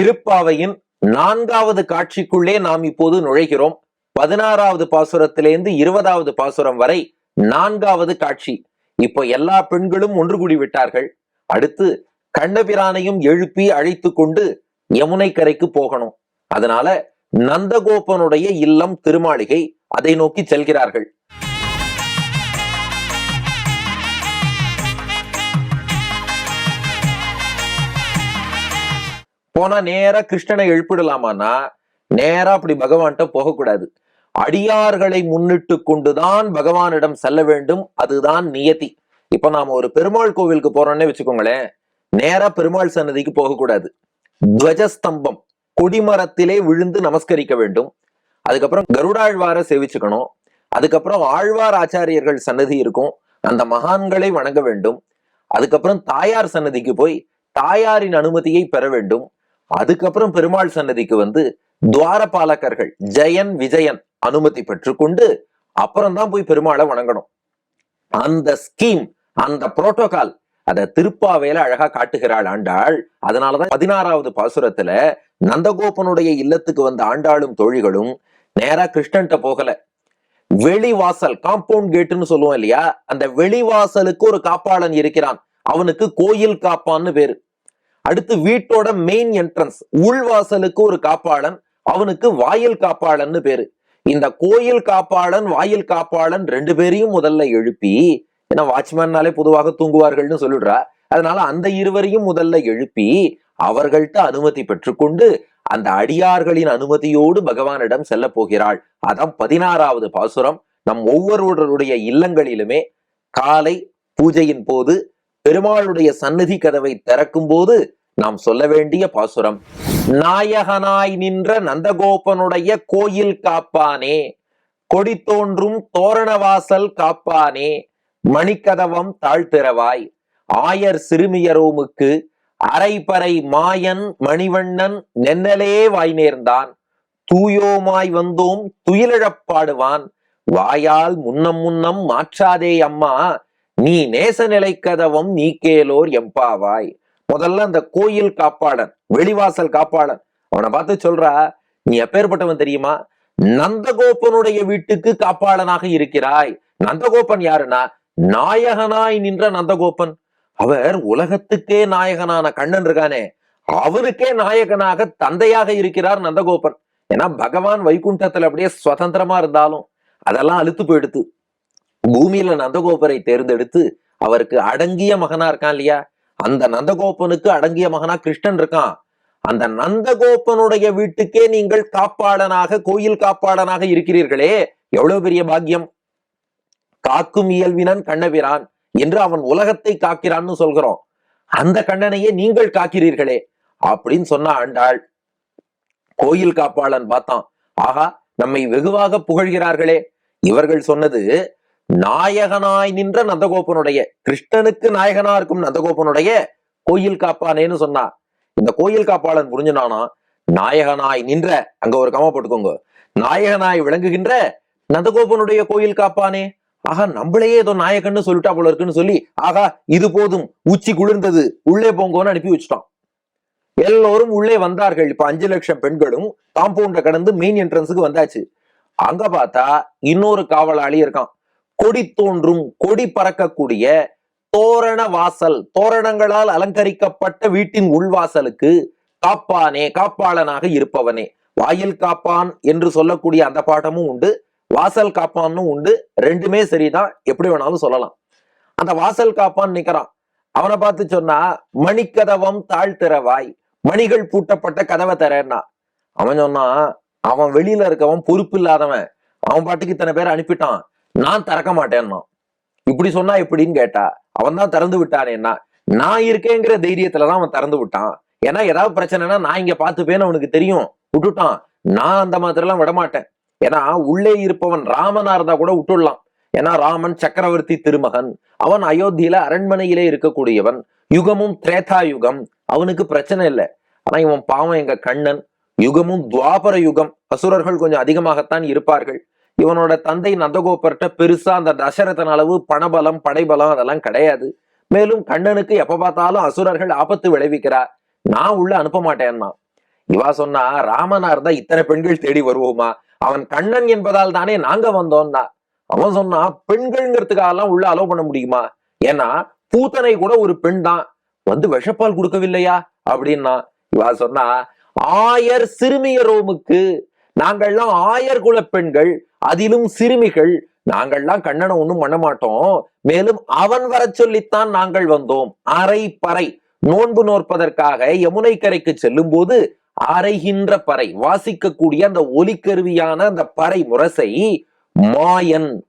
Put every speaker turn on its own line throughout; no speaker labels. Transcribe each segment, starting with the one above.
திருப்பாவையின் நான்காவது காட்சிக்குள்ளே நாம் இப்போது நுழைகிறோம். பதினாறாவது பாசுரத்திலிருந்து இருபதாவது பாசுரம் வரை நான்காவது காட்சி. இப்போ எல்லா பெண்களும் ஒன்று கூடி விட்டார்கள். அடுத்து கண்ணபிரானையும் எழுப்பி அழைத்து கொண்டு யமுனை கரைக்கு போகணும். அதனால நந்தகோபனுடைய இல்லம் திருமாளிகை அதை நோக்கி செல்கிறார்கள். போனா நேரா கிருஷ்ணனை எழுப்பிடலாமான்னா நேரா அப்படி பகவான்கிட்ட போகக்கூடாது. அடியார்களை முன்னிட்டு கொண்டுதான் பகவானிடம் செல்ல வேண்டும். அதுதான் நியதி. இப்ப நாம ஒரு பெருமாள் கோவிலுக்கு போறோம்னே வச்சுக்கோங்களேன். நேரா பெருமாள் சன்னதிக்கு போகக்கூடாது. துவஜஸ்தம்பம் கொடிமரத்திலே விழுந்து நமஸ்கரிக்க வேண்டும். அதுக்கப்புறம் கருடாழ்வார சேவிச்சுக்கணும். அதுக்கப்புறம் ஆழ்வார் ஆச்சாரியர்கள் சன்னதி இருக்கும். அந்த மகான்களை வணங்க வேண்டும். அதுக்கப்புறம் தாயார் சன்னதிக்கு போய் தாயாரின் அனுமதியை பெற வேண்டும். அதுக்கப்புறம் பெருமாள் சன்னதிக்கு வந்து துவாரபாலகர்கள் ஜெயன் விஜயன் அனுமதி பெற்றுக்கொண்டு அப்புறம் தான் போய் பெருமாளை வணங்கணும். அந்த ஸ்கீம் அந்த புரோட்டோகால் அத திருப்பாவையில அழகா காட்டுகிறாள் ஆண்டாள். அதனாலதான் பதினாறாவது பாசுரத்துல நந்தகோபனுடைய இல்லத்துக்கு வந்த ஆண்டாளும் தோழிகளும் நேரா கிருஷ்ணன்ட்ட போகல. வெளிவாசல் காம்பவுண்ட் கேட்டுன்னு சொல்லுவோம் இல்லையா? அந்த வெளிவாசலுக்கு ஒரு காப்பாளன் இருக்கிறான். அவனுக்கு கோயில் காப்பான்னு பேரு. அடுத்து வீட்டோட மெயின் என்ட்ரன்ஸ் உள்வாசலுக்கு ஒரு காப்பாளன் அவனுக்கு வாயில் காப்பாளன்னு பேரு. இந்த கோயில் காப்பாளன் வாயில் காப்பாளன் ரெண்டு பேரையும் முதல்ல எழுப்பி ஏன்னா வாட்ச்மேன்னாலே பொதுவாக தூங்குவார்கள்னு சொல்லிடுறா அதனால அந்த இருவரையும் முதல்ல எழுப்பி அவர்கள்ட்ட அனுமதி பெற்றுக்கொண்டு அந்த அடியார்களின் அனுமதியோடு பகவானிடம் செல்ல போகிறாள். அதான் பதினாறாவது பாசுரம். நம் ஒவ்வொருவருடைய இல்லங்களிலுமே காலை பூஜையின் போது பெருமாளுடைய சந்நிதி கதவை திறக்கும் போது நாம் சொல்ல வேண்டிய பாசுரம். நாயகனாய் நின்ற நந்தகோபனுடைய கோயில் காப்பானே கொடி தோன்றும் தோரணவாசல் காப்பானே மணிக்கதவம் தாழ்த்திறவாய். ஆயர் சிறுமியரோமுக்கு அரைப்பறை மாயன் மணிவண்ணன் நென்னலே வாய் நேர்ந்தான். தூயோமாய் வந்தோம் துயிலிழப்பாடுவான். வாயால் முன்னம் முன்னம் மாற்றாதே அம்மா நீ நேச நிலை கதவும் நீக்கேலோர் எம்பாவாய். முதல்ல அந்த கோயில் காப்பாளன் வெளிவாசல் காப்பாளன் அவனை பார்த்து சொல்றா நீ எப்பேற்பட்டவன் தெரியுமா? நந்தகோபனுடைய வீட்டுக்கு காப்பாளனாக இருக்கிறாய். நந்தகோபன் யாருன்னா? நாயகனாய் நின்ற நந்தகோபன். அவர் உலகத்துக்கே நாயகனான கண்ணன் இருக்கானே. அவருக்கே நாயகனாக தந்தையாக இருக்கிறார் நந்தகோபன். ஏன்னா பகவான் வைகுண்டத்துல அப்படியே சுதந்திரமா இருந்தாலும் அதெல்லாம் அழுத்து போயிடுத்து. பூமியில நந்தகோபரை தேர்ந்தெடுத்து அவருக்கு அடங்கிய மகனா இருக்கான் இல்லையா? அந்த நந்தகோபனுக்கு அடங்கிய மகனா கிருஷ்ணன் இருக்கான். அந்த நந்தகோபனுடைய வீட்டுக்கே நீங்கள் காப்பாளனாக கோயில் காப்பாளனாக இருக்கிறீர்களே. எவ்வளவு பெரிய பாக்கியம். காக்கும் இயல்பினன் கண்ணபிரான் என்று அவன் உலகத்தை காக்கிறான்னு சொல்கிறோம். அந்த கண்ணனையே நீங்கள் காக்கிறீர்களே அப்படின்னு சொன்ன ஆண்டாள். கோயில் காப்பாளன் பார்த்தான். ஆகா நம்மை வெகுவாக புகழ்கிறார்களே. இவர்கள் சொன்னது நாயகனாய் நின்ற நந்தகோபனுடைய கிருஷ்ணனுக்கு நாயகனா இருக்கும் நந்தகோபனுடைய கோயில் காப்பானேன்னு சொன்னா இந்த கோயில் காப்பாளன் புரிஞ்சுனானா நாயகனாய் நின்ற அங்க ஒரு கமா போட்டுக்கோங்க நாயகனாய் விளங்குகின்ற நந்தகோபனுடைய கோயில் காப்பானே. ஆகா நம்மளையே ஏதோ நாயகன்னு சொல்லிட்டா போல இருக்குன்னு சொல்லி ஆகா இது போதும் உச்சி குளிர்ந்தது உள்ளே போங்கோன்னு அனுப்பி வச்சுட்டான். எல்லோரும் உள்ளே வந்தார்கள் இப்ப அஞ்சு லட்சம் பெண்களும் காம்பவுண்ட கடந்து மெயின் என்ட்ரன்ஸுக்கு வந்தாச்சு. அங்க பார்த்தா இன்னொரு காவலாளி இருக்கான். கொடி தோன்றும் கொடி பறக்கக்கூடிய தோரண வாசல் தோரணங்களால் அலங்கரிக்கப்பட்ட வீட்டின் உள்வாசலுக்கு காப்பானே காப்பாளனாக இருப்பவனே. வாயில் காப்பான் என்று சொல்லக்கூடிய அந்த பாட்டமும் உண்டு வாசல் காப்பானும் உண்டு ரெண்டுமே சரிதான் எப்படி வேணாலும் சொல்லலாம். அந்த வாசல் காப்பான் நிக்கிறான். அவனை பார்த்து சொன்னா மணிக்கதவம் தாழ்த்திறவாய் மணிகள் பூட்டப்பட்ட கதவை தரேன்னா. அவன் சொன்னா அவன் வெளியில இருக்கவன் பொறுப்பு இல்லாதவன். அவன் பாட்டுக்கு இத்தனை பேர் அனுப்பிட்டான். நான் திறக்க மாட்டேன்னா. இப்படி சொன்னா எப்படின்னு கேட்டா அவன் தான் திறந்து விட்டானேன்னா நான் இருக்கேங்கிற தைரியத்துலதான் அவன் திறந்து விட்டான். ஏன்னா ஏதாவது பிரச்சனைனா நான் இங்க பார்த்துப்பேன்னு அவனுக்கு தெரியும். விட்டுட்டான். நான் அந்த மாதிரி எல்லாம் விடமாட்டேன். ஏன்னா உள்ளே இருப்பவன் ராமனா இருந்தா கூட விட்டுடலாம். ஏன்னா ராமன் சக்கரவர்த்தி திருமகன். அவன் அயோத்தியில அரண்மனையிலே இருக்கக்கூடியவன். யுகமும் திரேதா யுகம். அவனுக்கு பிரச்சனை இல்லை. ஆனா இவன் பாவம் எங்க கண்ணன். யுகமும் துவாபர யுகம். அசுரர்கள் கொஞ்சம் அதிகமாகத்தான் இருப்பார்கள். இவனோட தந்தை நந்தகோபர்கிட்ட பெருசா அந்த தசரதன் அளவு பணபலம் படைபலம் அதெல்லாம் கிடையாது. மேலும் கண்ணனுக்கு எப்ப பார்த்தாலும் அசுரர்கள் ஆபத்து விளைவிக்கிறார். நான் உள்ள அனுப்ப மாட்டேன்னா. இவா சொன்னா ராமனா இருந்தா இத்தனை பெண்கள் தேடி வருவோமா? அவன் கண்ணன் என்பதால் தானே நாங்க வந்தோம்னா? அவன் சொன்னா பெண்கள்ங்கிறதுக்காகலாம் உள்ள அலோவ் பண்ண முடியுமா? ஏன்னா பூத்தனை கூட ஒரு பெண் தான். வந்து விஷப்பால் கொடுக்கவில்லையா? அப்படின்னா இவா சொன்னா ஆயர் சிறுமியரோமுக்கு நாங்கள்லாம் ஆயர் குல பெண்கள் அதிலும் சிறுமிகள். நாங்கள்லாம் கண்ணனை ஒண்ணும் பண்ண மாட்டோம். மேலும் அவன் வர சொல்லித்தான் நாங்கள் வந்தோம். அரை பறை. நோன்பு நோற்பதற்காக யமுனை கரைக்கு செல்லும் போது அரைகின்ற பறை வாசிக்கக்கூடிய அந்த ஒலிக்கருவியான அந்த பறை முரசை மாயன்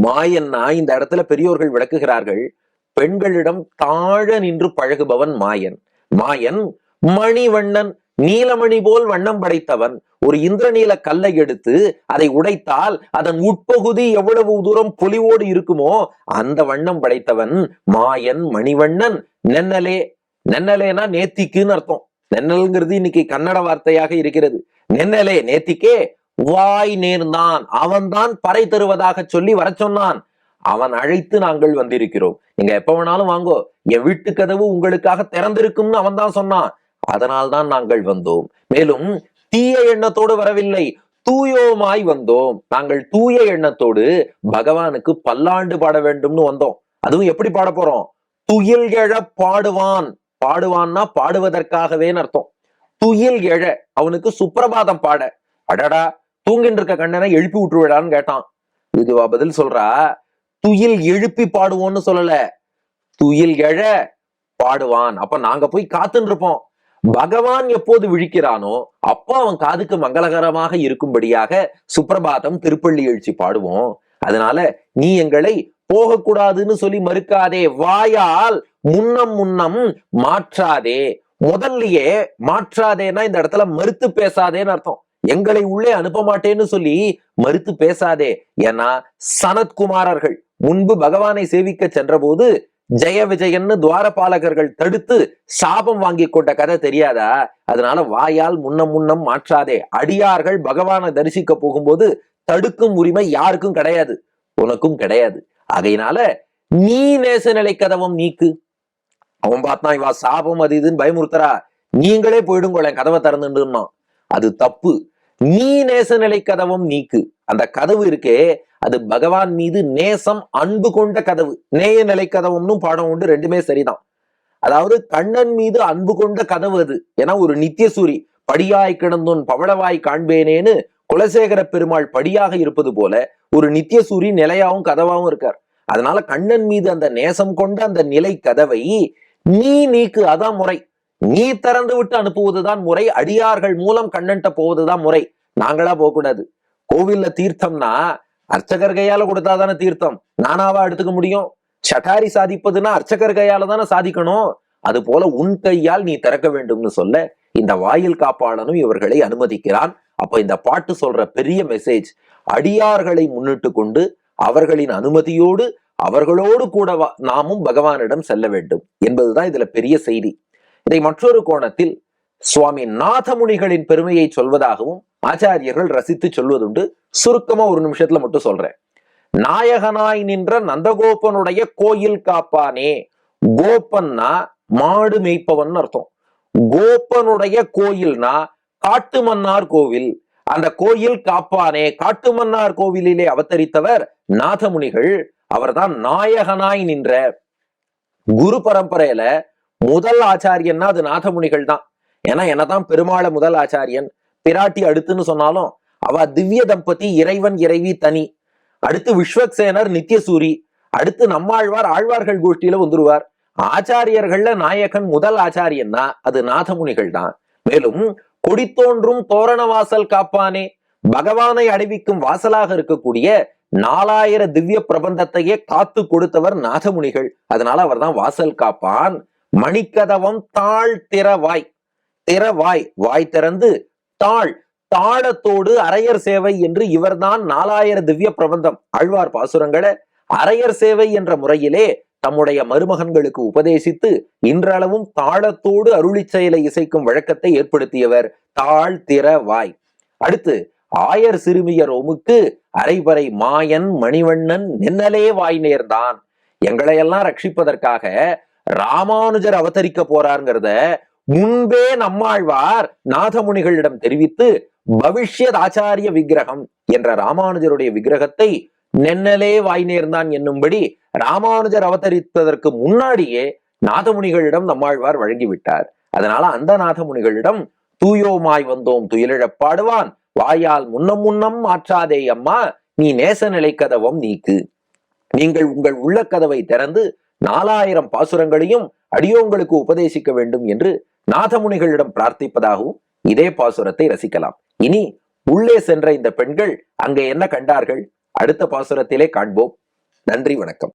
மாயன்னா இந்த இடத்துல பெரியோர்கள் விளக்குகிறார்கள். பெண்களிடம் தாழ நின்று பழகுபவன் மாயன். மாயன் மணிவண்ணன் நீலமணி போல் வண்ணம் படைத்தவன் ஒரு இந்திரநீல கல்லை எடுத்து அதை உடைத்தால் அதன் உட்பகுதி எவ்வளவு தூரம் பொலிவோடு இருக்குமோ அந்த வண்ணம் படைத்தவன் மாயன் மணிவண்ணன் நென்னலே. நென்னலேனா நேத்திக்குன்னு அர்த்தம். நென்னல்ங்கிறது இன்னைக்கு கன்னட வார்த்தையாக இருக்கிறது. நென்னலே நேத்திக்கே. வாய் நேர்ந்தான். அவன்தான் பறை தருவதாக சொல்லி வர சொன்னான். அவன் அழைத்து நாங்கள் வந்திருக்கிறோம். நீங்க எப்ப வேணாலும் வாங்கோ. என் வீட்டு கதவு உங்களுக்காக திறந்திருக்கும்னு அவன் தான் சொன்னான். அதனால்தான் நாங்கள் வந்தோம். மேலும் தீய எண்ணத்தோடு வரவில்லை தூயோமாய் வந்தோம். நாங்கள் தூய எண்ணத்தோடு பகவானுக்கு பல்லாண்டு பாட வேண்டும்னு வந்தோம். அதுவும் எப்படி பாட போறோம்? துயில் எழ பாடுவான். பாடுவான்னா பாடுவதற்காகவே அர்த்தம். துயில் எழ அவனுக்கு சுப்பிரபாதம் பாட. அடடா தூங்கிட்டு இருக்க கண்ணனை எழுப்பி விட்டுருவிடான்னு கேட்டான். இதுவா பதில் சொல்றா துயில் எழுப்பி பாடுவோம்னு சொல்லல. துயில் எழ பாடுவான். அப்ப நாங்க போய் காத்துன்னு இருப்போம் பகவான் எப்போது விழிக்கிறானோ அப்போ அவன் காதுக்கு மங்களகரமாக இருக்கும்படியாக சுப்பிரபாதம் திருப்பள்ளி எழுச்சி பாடுவோம். அதனால நீ எங்களை போகக்கூடாதுன்னு சொல்லி மறுக்காதே வாயால் முன்னம் முன்னம் மாற்றாதே. முதல்லயே மாற்றாதேன்னா இந்த இடத்துல மறுத்து பேசாதேன்னு அர்த்தம். எங்களை உள்ளே அனுப்ப மாட்டேன்னு சொல்லி மறுத்து பேசாதே. ஏன்னா சனத்குமாரர்கள் முன்பு பகவானை சேவிக்க சென்றபோது ஜெய விஜயன்னு துவாரபாலகர்கள் தடுத்து சாபம் வாங்கி கொண்ட கதை தெரியாதா? அதனால வாயால் முன்னம் முன்னம் மாற்றாதே. அடியார்கள் பகவானை தரிசிக்க போகும்போது தடுக்கும் உரிமை யாருக்கும் கிடையாது. உனக்கும் கிடையாது. ஆகையினால நீ நேச நிலை கதவம் நீக்கு. அவன் பார்த்தான் இவா சாபம் அது இதுன்னு பயமுறுத்தரா நீங்களே போயிடுங்களேன் கதவை திறந்துட்டுன்னா அது தப்பு. நீ நேச நிலை கதவம் நீக்கு. அந்த கதவு இருக்கே அது பகவான் மீது நேசம் அன்பு கொண்ட கதவு. நேய நிலை கதவும்னு பாடம் உண்டு ரெண்டுமே சரிதான். அதாவது கண்ணன் மீது அன்பு கொண்ட கதவு அது. ஏன்னா ஒரு நித்தியசூரி படியாய் கிடந்தோன் பவளவாய் காண்பேனேன்னு குலசேகர பெருமாள் படியாக இருப்பது போல ஒரு நித்தியசூரி நிலையாவும் கதவாவும் இருக்கார். அதனால கண்ணன் மீது அந்த நேசம் கொண்ட அந்த நிலை கதவை நீ நீக்கு அதான் முறை. நீ திறந்து விட்டு அனுப்புவதுதான் முறை அடியார்கள் மூலம் கண்ணன்ட்ட போவதுதான் முறை. நாங்களா போகக்கூடாது. கோவில்ல தீர்த்தம்னா அர்ச்சகர் கையால கொடுத்தாதானே தீர்த்தம்? நானாவா எடுத்துக்க முடியும்? சட்டாரி சாதிப்பதுன்னா அர்ச்சகர் கையால தானே சாதிக்கணும். அது போல உன் கையால் நீ திறக்க வேண்டும்னு சொல்ல இந்த வாயில் காப்பாளனும் இவர்களை அனுமதிக்கிறான். அப்ப இந்த பாட்டு சொல்ற பெரிய மெசேஜ் அடியார்களை முன்னிட்டு கொண்டு அவர்களின் அனுமதியோடு அவர்களோடு கூட வா- நாமும் பகவானிடம் செல்ல வேண்டும் என்பதுதான் இதுல பெரிய செய்தி. இதை மற்றொரு கோணத்தில் சுவாமி நாதமுனிகளின் பெருமையை சொல்வதாகவும் ஆச்சாரியர்கள் ரசித்து சொல்வதுண்டு. சுருக்கமா ஒரு நிமிஷத்துல மட்டும் சொல்றேன். நாயகனாய் நின்ற நந்தகோபனுடைய கோயில் காப்பானே. கோபன்னா மாடு மேய்ப்பவன் அர்த்தம். கோபனுடைய கோயில்னா காட்டுமன்னார் கோவில். அந்த கோயில் காப்பானே. காட்டுமன்னார் கோவிலிலே அவதரித்தவர் நாதமுனிகள். அவர்தான் நாயகனாய் நின்ற குரு பரம்பரையில முதல் ஆச்சாரியன்னா அது நாதமுனிகள் தான் ஏன்னா என்னதான் பெருமாள முதல் ஆச்சாரியன் பிராட்டி அடுத்துன்னு சொன்னாலும் அவ திவ்ய தம்பதி இறைவன் இறைவி தனி. அடுத்து விஸ்வக்சேனர் நித்யசூரி. அடுத்து நம்மாழ்வார் ஆழ்வார்கள் கோஷ்டியில வந்துருவார். ஆச்சாரியர்கள்ல நாயகன் முதல் ஆச்சாரியன்னா அது நாதமுனிகள் தான் மேலும் கொடி தோன்றும் தோரணவாசல் காப்பானே. பகவானை அடைவிக்கும் வாசலாக இருக்கக்கூடிய நாலாயிர திவ்ய பிரபந்தத்தையே காத்து கொடுத்தவர் நாதமுனிகள். அதனால அவர்தான் வாசல் காப்பான். மணிக்கதவம் தாழ் திறவாய் திறவாய் வாய் திறந்து தாழ் தாளத்தோடு அரையர் சேவை என்று இவர்தான் நாலாயிர திவ்ய பிரபந்தம். ஆழ்வார் பாசுரங்களை அரையர் சேவை என்ற முறையிலே தம்முடைய மருமகன்களுக்கு உபதேசித்து இன்றளவும் தாளத்தோடு அருளி செயலை இசைக்கும் வழக்கத்தை ஏற்படுத்தியவர் தாழ் திற வாய். அடுத்து ஆயர் சிறுமியர் ஓமுக்கு அரைபறை மாயன் மணிவண்ணன் நின்னலே வாய் நேர்ந்தான். எங்களையெல்லாம் ரட்சிப்பதற்காக ராமானுஜர் அவதரிக்க போறாருங்கிறத முன்பே நம்மாழ்வார் நாதமுனிகளிடம் தெரிவித்து பவிஷ்யத் ஆச்சாரிய விக்கிரகம் என்ற ராமானுஜருடைய விக்கிரகத்தை நென்னலே வாய் நேர்ந்தான் என்னும்படி ராமானுஜர் அவதரித்ததற்கு முன்னாடியே நாதமுனிகளிடம் நம்மாழ்வார் வழங்கிவிட்டார். அதனால அந்த நாதமுனிகளிடம் தூயோமாய் வந்தோம் துயிலிழப் பாடுவான் வாயால் முன்னம் முன்னம் மாற்றாதே அம்மா நீ நேச நிலை கதவம் நீக்கு. நீங்கள் உங்கள் உள்ள கதவை திறந்து நாலாயிரம் பாசுரங்களையும் அடியோங்களுக்கு உபதேசிக்க வேண்டும் என்று நாதமுனிகளிடம் பிரார்த்திப்பதாகவும் இதே பாசுரத்தை ரசிக்கலாம். இனி உள்ளே சென்ற இந்த பெண்கள் அங்கே என்ன கண்டார்கள்? அடுத்த பாசுரத்திலே காண்போம். நன்றி வணக்கம்.